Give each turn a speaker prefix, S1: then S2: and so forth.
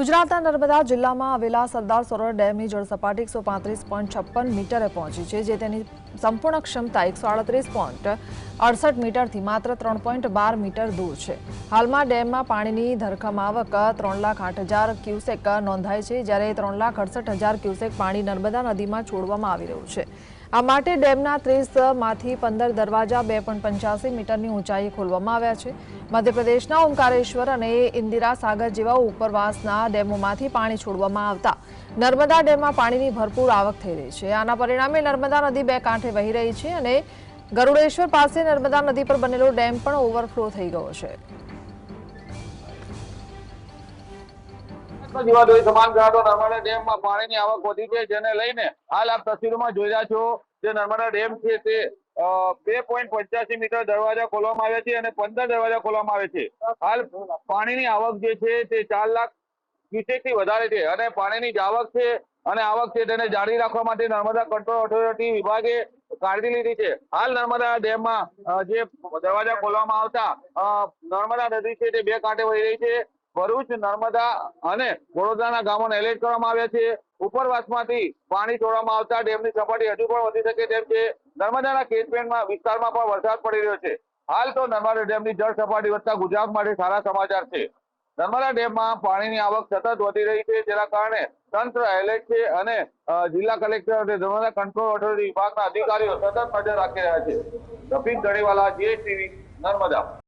S1: ગુજરાતના નર્મદા જિલ્લામાં આવેલા સરદાર સરોવર ડેમની જળસપાટી એકસો પાંત્રીસ પોઈન્ટ છપ્પન મીટરે પહોંચી છે, જે તેની સંપૂર્ણ ક્ષમતા એકસો આડત્રીસ પોઈન્ટ અડસઠ મીટરથી માત્ર ત્રણ પોઈન્ટ બાર મીટર દૂર છે. હાલમાં ડેમમાં પાણીની ધરખમ આવક ત્રણ લાખ આઠ હજાર ક્યુસેક નોંધાઈ છે, જ્યારે ત્રણ લાખ અડસઠ હજાર ક્યુસેક પાણી નર્મદા નદીમાં છોડવામાં આવી રહ્યું છે. આ માટે ડેમના ત્રીસમાંથી પંદર દરવાજા બે પંચ્યાસી મીટરની ઊંચાઈએ ખોલવામાં આવ્યા છે. મધ્યપ્રદેશના ઓમકારેશ્વર અને ઇન્દિરા સાગર જેવા ઉપરવાસના ડેમોમાંથી પાણી છોડવામાં આવતા નર્મદા ડેમમાં પાણીની ભરપૂર આવક થઈ રહી છે. આના પરિણામે નર્મદા નદી બે કાંઠે વહી રહી છે અને ગરુડેશ્વર પાસે નર્મદા નદી પર બનેલો ડેમ પણ ઓવરફ્લો થઈ ગયો છે.
S2: પાણીની આવક જે ડેમ છે તે ચાર લાખ ક્યુસેકથી વધારે છે અને પાણીની આવક છે અને આવક છે તેને જાળવી રાખવા માટે નર્મદા કંટ્રોલ ઓથોરિટી વિભાગે કાળજી લીધી છે. હાલ નર્મદા ડેમમાં માં જે દરવાજા ખોલવામાં આવતા નર્મદા નદી છે તે બે કાંઠે વહી રહી છે. ભરૂચ, નર્મદા અને વડોદરાના ગામોને એલર્ટ કરવામાં આવ્યા છે. ઉપરવાસમાંથી પાણી છોડવામાં આવતા ડેમની સપાટી હજુ પણ વધી શકે તેમ છે. નર્મદાના કેચમેન્ટમાં વિસ્તારમાં પણ વરસાદ પડી રહ્યો છે. હાલ તો નર્મદા ડેમની જળ સપાટી વધતા ગુજરાત માટે સારા સમાચાર છે. નર્મદા ડેમમાં પાણીની આવક સતત વધી રહી છે. જેના કારણે તંત્ર એલર્ટ છે અને જિલ્લા કલેક્ટર અને નર્મદા કંટ્રોલ વિભાગના અધિકારીઓ સતત નજર રાખી રહ્યા છે. રફીક ગણીવાલા જીએસટીવી, નર્મદા.